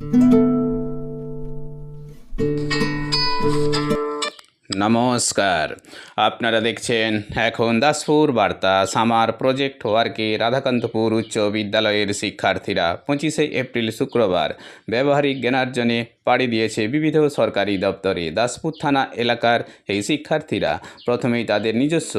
you. নমস্কার। আপনারা দেখছেন এখন দাসপুর বার্তা। সামার প্রজেক্ট ওয়ার্কে রাধাকান্তপুর উচ্চ বিদ্যালয়ের শিক্ষার্থীরা পঁচিশে এপ্রিল শুক্রবার ব্যবহারিক জ্ঞানার্জনে পাড়ি দিয়েছে বিবিধ সরকারি দপ্তরে দাসপুর থানা এলাকার এই শিক্ষার্থীরা। প্রথমেই তাদের নিজস্ব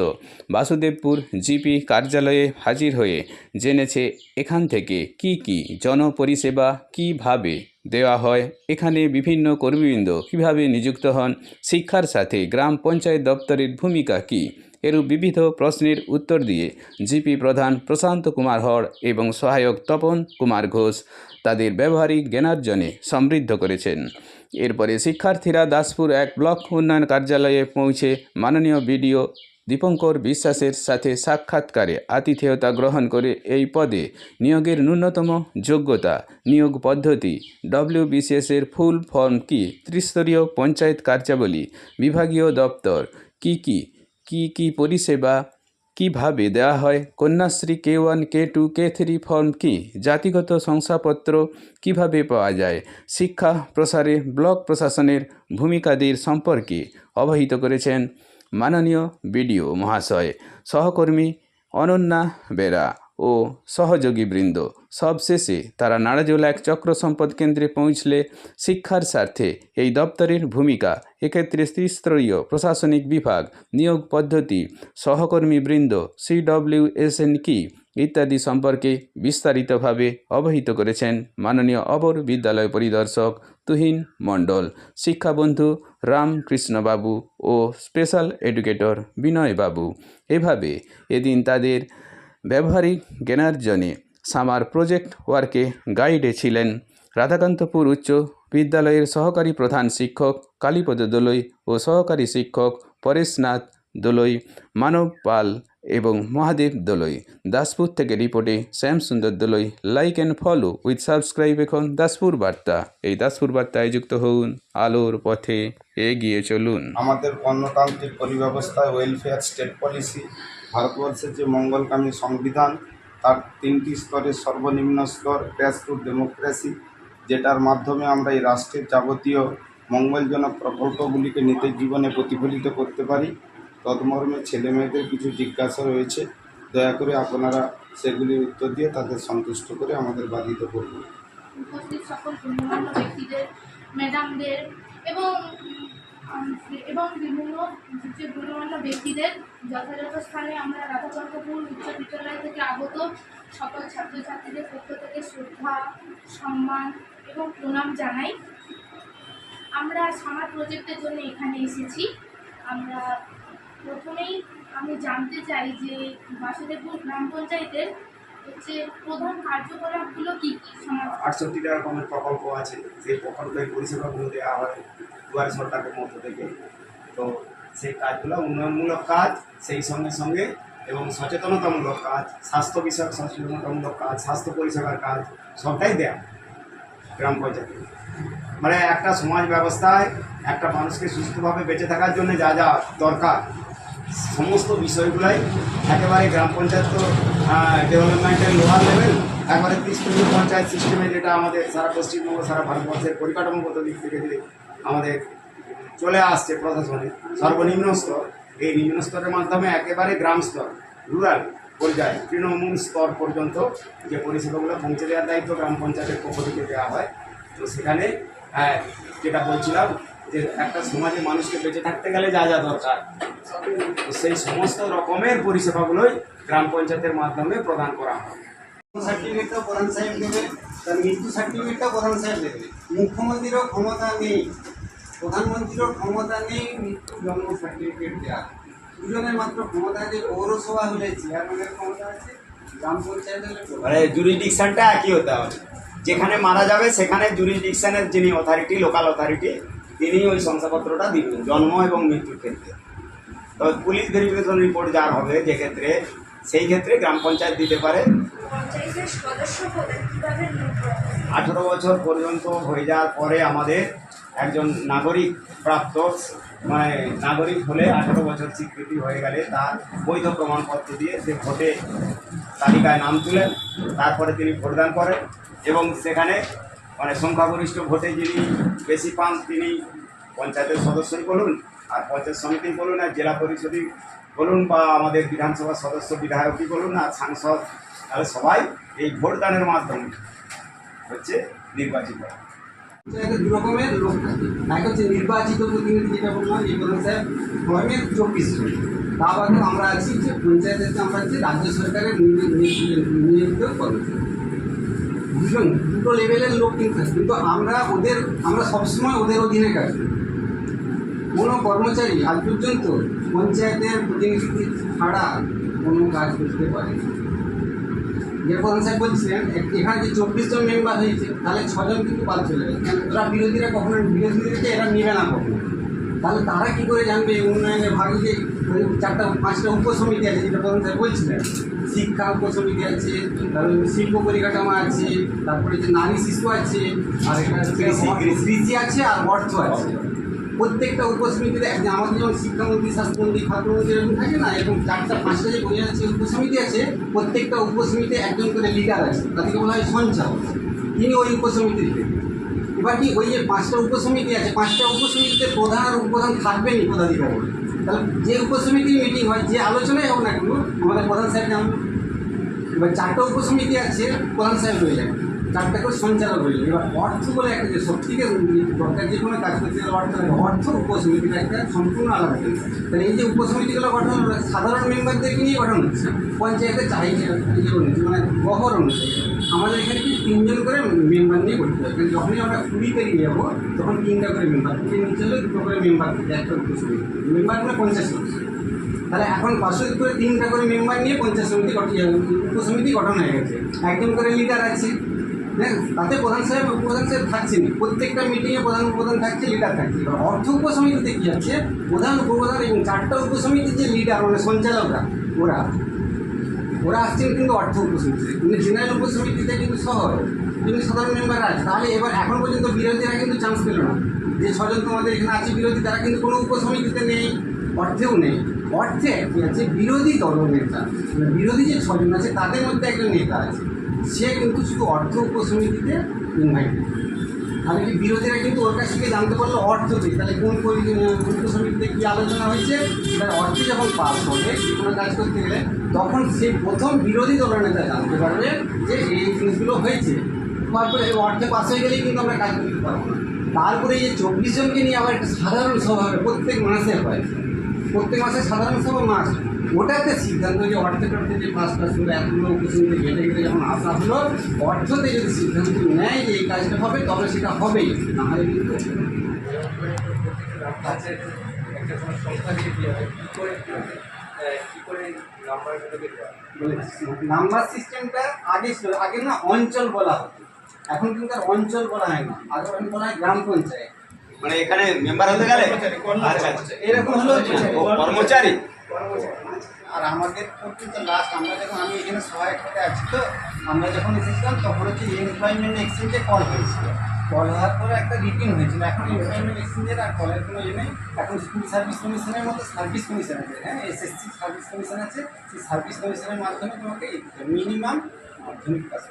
বাসুদেবপুর জিপি কার্যালয়ে হাজির হয়ে জেনেছে এখান থেকে কি কি জনপরিষেবা কীভাবে দেওয়া হয়। এখানে বিভিন্ন কর্মীবৃন্দ কীভাবে নিযুক্ত হন, শিক্ষার সাথে গ্রাম পঞ্চায়েত দপ্তরের ভূমিকা কী, এরূপ বিবিধ প্রশ্নের উত্তর দিয়ে জিপি প্রধান প্রশান্ত কুমার হর এবং সহায়ক তপন কুমার ঘোষ তাদের ব্যবহারিক জ্ঞানার্জনে সমৃদ্ধ করেছেন। এরপরে শিক্ষার্থীরা দাসপুর এক ব্লক উন্নয়ন কার্যালয়ে পৌঁছে মাননীয় বিডিও দীপঙ্কর বিশ্বাসের সাথে সাক্ষাৎকারে আতিথেয়তা গ্রহণ করে এই পদে নিয়োগের ন্যূনতম যোগ্যতা, নিয়োগ পদ্ধতি, ডব্লিউবিসিএসের ফুল ফর্ম কি, ত্রিস্তরীয় পঞ্চায়েত কার্যাবলী, বিভাগীয় দপ্তর কি কি কি কি পরিষেবা কীভাবে দেওয়া হয়, Kanyashree K one, K two, K three form কি, জাতিগত শংসাপত্র কীভাবে পাওয়া যায়, শিক্ষা প্রসারে, ব্লক প্রশাসনের ভূমিকাদের সম্পর্কে অবহিত করেছেন মাননীয় বিডিও মহাশয়, সহকর্মী অনন্যা বেরা ও সহযোগী সহযোগীবৃন্দ সবশেষে তারা নাড়াজোলা এক চক্র সম্পদ কেন্দ্রে পৌঁছলে শিক্ষার স্বার্থে এই দপ্তরের ভূমিকা, এক্ষেত্রে ত্রিস্তরীয় প্রশাসনিক বিভাগ, নিয়োগ পদ্ধতি, সহকর্মী সহকর্মীবৃন্দ সিডব্লিউএসএন কি ইত্যাদি সম্পর্কে বিস্তারিতভাবে অবহিত করেছেন মাননীয় অপর বিদ্যালয় পরিদর্শক তুহিন মণ্ডল। শিক্ষাবন্ধু রামকৃষ্ণবাবু ও স্পেশাল এডুকেটর বিনয়বাবু। এভাবে এদিন তাদের ব্যবহারিক জ্ঞানার্জনে সামার প্রজেক্ট ওয়ার্কে গাইডে ছিলেন রাধাকান্তপুর উচ্চ বিদ্যালয়ের সহকারী প্রধান শিক্ষক কালীপদ দোলই ও সহকারী শিক্ষক পরেশনাথ দোলই মানব পাল এবং মহাদেব দোলই। দাসপুর থেকে রিপোর্টে Shyam Sundar Dolai. Like and follow with subscribe এখন দাসপুর বার্তা। এই দাসপুর বার্তায় যুক্ত হন আলোর পথে এগিয়ে চলুন। আমাদের গণতান্ত্রিক পরিব্যবস্থায় ওয়েলফেয়ার স্টেট পলিসি ভারতবর্ষের যে মঙ্গলকামী সংবিধান, তার তিনটি স্তরের সর্বনিম্ন স্তর গ্রাসরুট ডেমোক্রেসি যেটার মাধ্যমে আমরা এই রাষ্ট্রের যাবতীয় মঙ্গলজনক প্রকল্পগুলিকে নিতের জীবনে প্রতিফলিত করতে পারি। তদমর্মে ছেলে মেয়েদের কিছু জিজ্ঞাসা রয়েছে, দয়া করে আপনারা সেগুলির উত্তর দিয়ে তাদের সন্তুষ্ট করে আমাদের বাধিত করবেন উপস্থিত সকল ব্যক্তিদের, ম্যাডামদের এবং এবং বিভিন্ন যে গণ্যমান্য ব্যক্তিদের যথাযথ স্থানে আমরা রাধাকান্তপুর উচ্চ বিদ্যালয় থেকে আগত সকল ছাত্রছাত্রীদের পক্ষ থেকে শ্রদ্ধা, সম্মান এবং প্রণাম জানাই। আমরা সামার প্রজেক্টের জন্য এখানে এসেছি। আমরা প্রথমেই আমি জানতে চাই যে বাসুদেবপুর গ্রাম পঞ্চায়েতের হচ্ছে প্রধান কার্যকলাপগুলো কী কী? সমাজ আটষট্টিটা রকমের প্রকল্প আছে। সেই প্রকল্পের পরিষেবাগুলো দেওয়া হয় দুয়ারে সরকারের মধ্য থেকে। তো সেই কাজগুলো উন্নয়নমূলক কাজ, সেই সঙ্গে সঙ্গে এবং সচেতনতামূলক কাজ, স্বাস্থ্য বিষয়ক সচেতনতামূলক কাজ, স্বাস্থ্য পরিষেবার কাজ, সবটাই দেয়া গ্রাম পঞ্চায়েতে। মানে একটা সমাজ ব্যবস্থায় একটা মানুষকে সুস্থভাবে বেঁচে থাকার জন্য যা যা দরকার সমস্ত বিষয়গুলাই একেবারে গ্রাম পঞ্চায়েত তো ডেভেলপমেন্টের লোয়ার লেভেল একবারে ত্রিস্তরীয় পঞ্চায়েত সিস্টেমে যেটা আমাদের সারা পশ্চিমবঙ্গ, সারা ভারতবর্ষের পরিকাঠামোগত দিক থেকে যে আমাদের চলে আসছে প্রশাসনে, সর্বনিম্ন স্তর, এই নিম্ন স্তরের মাধ্যমে একেবারে গ্রাম স্তর রুরাল পর্যায়ে, তৃণমূল স্তর পর্যন্ত যে পরিষেবাগুলো পৌঁছে দেওয়ার দায়িত্ব গ্রাম পঞ্চায়েতের পক্ষ থেকে দেওয়া হয়। তো সেখানে যেটা বলছিলাম যে একটা সমাজে মানুষকে বেঁচে থাকতে গেলে যা যা দরকার। তো সেই সমস্ত রকমের পরিষেবাগুলোই গ্রাম পঞ্চায়েতের মাধ্যমে প্রদান করা হয়। সার্টিফিকেটটা প্রধান সাহেব দেবে তার মৃত্যু সার্টিফিকেটটা প্রধান সাহেব দেবে মুখ্যমন্ত্রীরও ক্ষমতা নেই প্রধানমন্ত্রীরও ক্ষমতা নেই মৃত্যু জন্ম সার্টিফিকেট দেওয়া দুজনের মাত্র ক্ষমতা আছে পৌরসভা হলে চেয়ারম্যানের ক্ষমতা আছে গ্রাম পঞ্চায়েত হলে প্রধান। মানে জুরিডিকশনটা একই হতে হবে। যেখানে মারা যাবে সেখানে জুরিডিকশনের যিনি অথরিটি লোকাল অথরিটি তিনি ওই শংসাপত্রটা দিবেন জন্ম এবং মৃত্যুর ক্ষেত্রে তো পুলিশ ভেরিফিকেশন রিপোর্ট যার হবে যে ক্ষেত্রে, সেই ক্ষেত্রে গ্রাম পঞ্চায়েত দিতে পারে? আঠেরো বছর পর্যন্ত হয়ে যাওয়ার পরে আমাদের একজন নাগরিক প্রাপ্ত মানে নাগরিক হলে আঠেরো বছর স্বীকৃতি হয়ে গেলে তার বৈধ প্রমাণপত্র দিয়ে সে ভোটে তালিকায় নাম তুলেন, তারপরে তিনি ভোটদান করেন এবং সেখানে মানে সংখ্যাগরিষ্ঠ ভোটে যিনি বেশি পান তিনি পঞ্চায়েতের সদস্যই বলুন, আর পঞ্চায়েত সমিতি বলুন, আর জেলা পরিষদই বলুন, বা আমাদের বিধানসভার সদস্য বিধায়কই বলুন, আর সাংসদ, তাহলে সবাই এই ভোটদানের মাধ্যমে হচ্ছে নির্বাচিত হয়। লোক এক হচ্ছে নির্বাচিত প্রতিনিধি যেটা বললাম এই সাহেব গভর্নমেন্ট চব্বিশ জন তা বাদে আমরা আছি যে পঞ্চায়েতে আমরা হচ্ছে রাজ্য সরকারের নিয়োজিত কর্মচারী দুজন, দুটো লেভেলের লোক কিন্তু থাকে। কিন্তু আমরা ওদের, আমরা সবসময় ওদের অধীনে কাজ করি। কোনো কর্মচারী আজ পর্যন্ত পঞ্চায়েতের প্রতিনিধি ছাড়া কোনো কাজ করতে পারে প্রধান সাহেব বলছিলেন এখানে যে চব্বিশ জন মেম্বার হয়েছে, তাহলে ছজন কিন্তু বাদ চলে কেন? ওরা বিরোধীরা কখনো বিরোধীদেরকে এরা নেবে না কখনো। তাহলে তারা কী করে জানবে? উন্নয়নের ভাগে যে চারটা, পাঁচটা উপসমিতি আছে, যেটা প্রধান সাহেব বলছিলেন। শিক্ষা উপসমিতি আছে তারপরে শিল্প পরিকাঠামো আছে তারপরে যে নারী শিশু আছে আর কৃষি, আছে আর অর্থ আছে। প্রত্যেকটা উপসমিতিতে আমাদের যেমন শিক্ষামন্ত্রী স্বাস্থ্যমন্ত্রী খাদ্যমন্ত্রী এরকম থাকে না এবং চারটা পাঁচটা যে বোঝা যাচ্ছে উপসমিতি আছে প্রত্যেকটা উপসমিতিতে একজন করে লিডার আছে তাদেরকে বলা হয় সঞ্চালক। তিনি ওই উপসমিতির এবার কি ওই যে পাঁচটা উপসমিতি আছে পাঁচটা উপসমিতিতে প্রধান আর উপপ্রধান থাকবেনই পদাধিকারী। তাহলে যে উপসমিতির মিটিং হয়, যে আলোচনায় হোক না কেন, আমাদের প্রধান সাহেব যেমন এবার চারটা উপসমিতি আছে, প্রধান সাহেব রয়ে যাবে। চারটা করে সঞ্চালক রয়ে যাবে এবার অর্থ বলে একটা যে থেকে দরকার যে কোনো কাজ করতে গেলে অর্থ লাগে। অর্থ উপসমিতিটা একটা সম্পূর্ণ আলাদা জিনিস। তাহলে এই যে উপসমিতিগুলো গঠন সাধারণ মেম্বারদেরকে নিয়ে গঠন হচ্ছে, পঞ্চায়েতের চাহিদা মানে গহর অনুযায়ী। আমাদের এখানে কি তিনজন করে মেম্বার নিয়ে গঠিত হয়? কারণ যখনই আমরা কুড়ি পেরিয়ে যাব, তখন তিনটা করে মেম্বার। কুড়ি নিচে হলে দুটো করে মেম্বার, একটা উপসমিতি। মেম্বার মানে পঞ্চাশ সদস্য। তাহলে এখন পাঁচশো করে তিনটা করে মেম্বার নিয়ে পঞ্চায়েত সমিতি গঠন উপসমিতি গঠন হয়ে গেছে। একজন করে লিডার আছে হ্যাঁ তাতে প্রধান সাহেব উপপ্রধান সাহেব থাকছেন। প্রত্যেকটা মিটিংয়ে প্রধান উপপ্রধান থাকছে লিডার থাকছে। এবার অর্থ উপসমিতিতে কী আছে প্রধান, উপপ্রধান এবং চারটা উপসমিতির যে লিডার মানে সঞ্চালকরা, ওরা। ওরা আসছেন কিন্তু অর্থ উপসমিতিতে। কিন্তু জেনারেল উপসমিতিতে কিন্তু শহর, কিন্তু সাধারণ মেম্বার আছে। তাহলে এবার এখন পর্যন্ত বিরোধীরা কিন্তু চান্স পেল না। যে ছজন তোমাদের এখানে আছে বিরোধী, তারা কিন্তু কোনো উপসমিতিতে নেই, অর্থেও নেই। অর্থে আছে বিরোধী দল নেতা বিরোধী যে ছজন আছে, তাদের মধ্যে একজন নেতা আছে। সে কিন্তু শুধু অর্থ উপসমিতিতে ইনভাইট তাহলে কি বিরোধীরা কিন্তু ওর কাছ থেকে জানতে পারল অর্থ কি? তাহলে কোন উপসমিতিতে কী আলোচনা হয়েছে? তার অর্থ যখন পাস হবে, কোনো কাজ করতে গেলে, তখন সে প্রথম বিরোধী দলের নেতা জানতে পারবে যে এই জিনিসগুলো হয়েছে। তারপরে এই অর্থে পাস হয়ে গেলেই কিন্তু আমরা কাজ করতে পারব না। তারপরে এই চব্বিশ জনকে নিয়ে আবার একটা সাধারণ সভা হবে, প্রত্যেক মাসে হয়। প্রত্যেক মাসে সাধারণ সভা মাস। ওটাতে সিদ্ধান্ত যে অর্থের অর্থে যে পাঁচ পাঁচ করে এতগুলো উপসমিতি ঘেটে ঘেটে যখন আসা হলো অর্থতে যদি সিদ্ধান্ত নেয় যে এই কাজটা হবে তবে সেটা হবেই না হলে কিন্তু নাম্বার সিস্টেমটা আগে ছিল আগে না অঞ্চল বলা হতো। এখন কিন্তু আর অঞ্চল বলা হয় না আগে এখন বলা হয় গ্রাম পঞ্চায়েত। মানে এখানে মেম্বার হতে গেলে? আচ্ছা আচ্ছা। এরকম হলো কর্মচারী? আর আমাদের পর্যন্ত লাস্ট আমরা যখন আমি এখানে সহায়ক হতে আছি তো আমরা যখন এসেছিলাম তখন হচ্ছে এমপ্লয়মেন্ট এক্সচেঞ্জে কল হয়েছিল। কল হওয়ার পরে একটা রিটিং হয়েছিল। এখন এমপ্লয়মেন্ট এক্সচেঞ্জের আর কলের কোনো ইয়ে নেই। এখন স্কুল সার্ভিস কমিশনের মতো সার্ভিস কমিশন আছে। হ্যাঁ এসএসসি সার্ভিস কমিশন আছে। সেই সার্ভিস কমিশনের মাধ্যমে তোমাকে মিনিমাম মাধ্যমিক পাস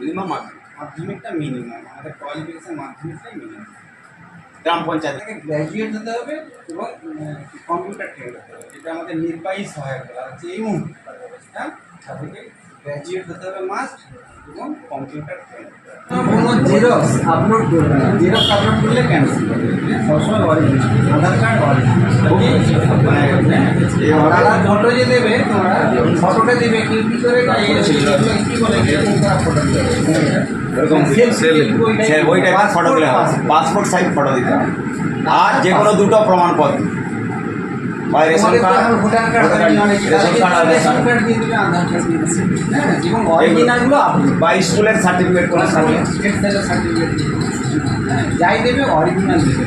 মিনিমাম মাধ্যমিক। মাধ্যমিকটা মিনিমাম আমাদের কোয়ালিফিকেশন মাধ্যমিকটাই মিনিমাম গ্রাম পঞ্চায়েত। গ্র্যাজুয়েট হতে হবে এবং কম্পিউটার ট্রেন হতে হবে, যেটা আমাদের নির্বাহী সহায়ক বলা হচ্ছে, এই মুহূর্তে গ্র্যাজুয়েট হতে হবে মাস্ট এবং কম্পিউটার কোনো জেরক্স আপলোড করবে না জেরক্স আপলোড করলে ক্যান্সেল সবসময় original Aadhaar card original Aadhaar photo যে দেবে তোমরা ফটোটা দেবে কি কি করে কি বলে ফটো দিলে পাসপোর্ট সাইজ ফটো দিতে হবে আর যে কোনো দুটো প্রমাণপত্র। বা ration card voter card ration card Aadhaar ration card card দিয়ে দিবে আধার কার্ড দিয়ে দিবে হ্যাঁ এবং অরিজিনালগুলো বা স্কুলের সার্টিফিকেট কোনো সার্টিফিকেট সার্টিফিকেট যাই দেবে অরিজিনাল দেবে।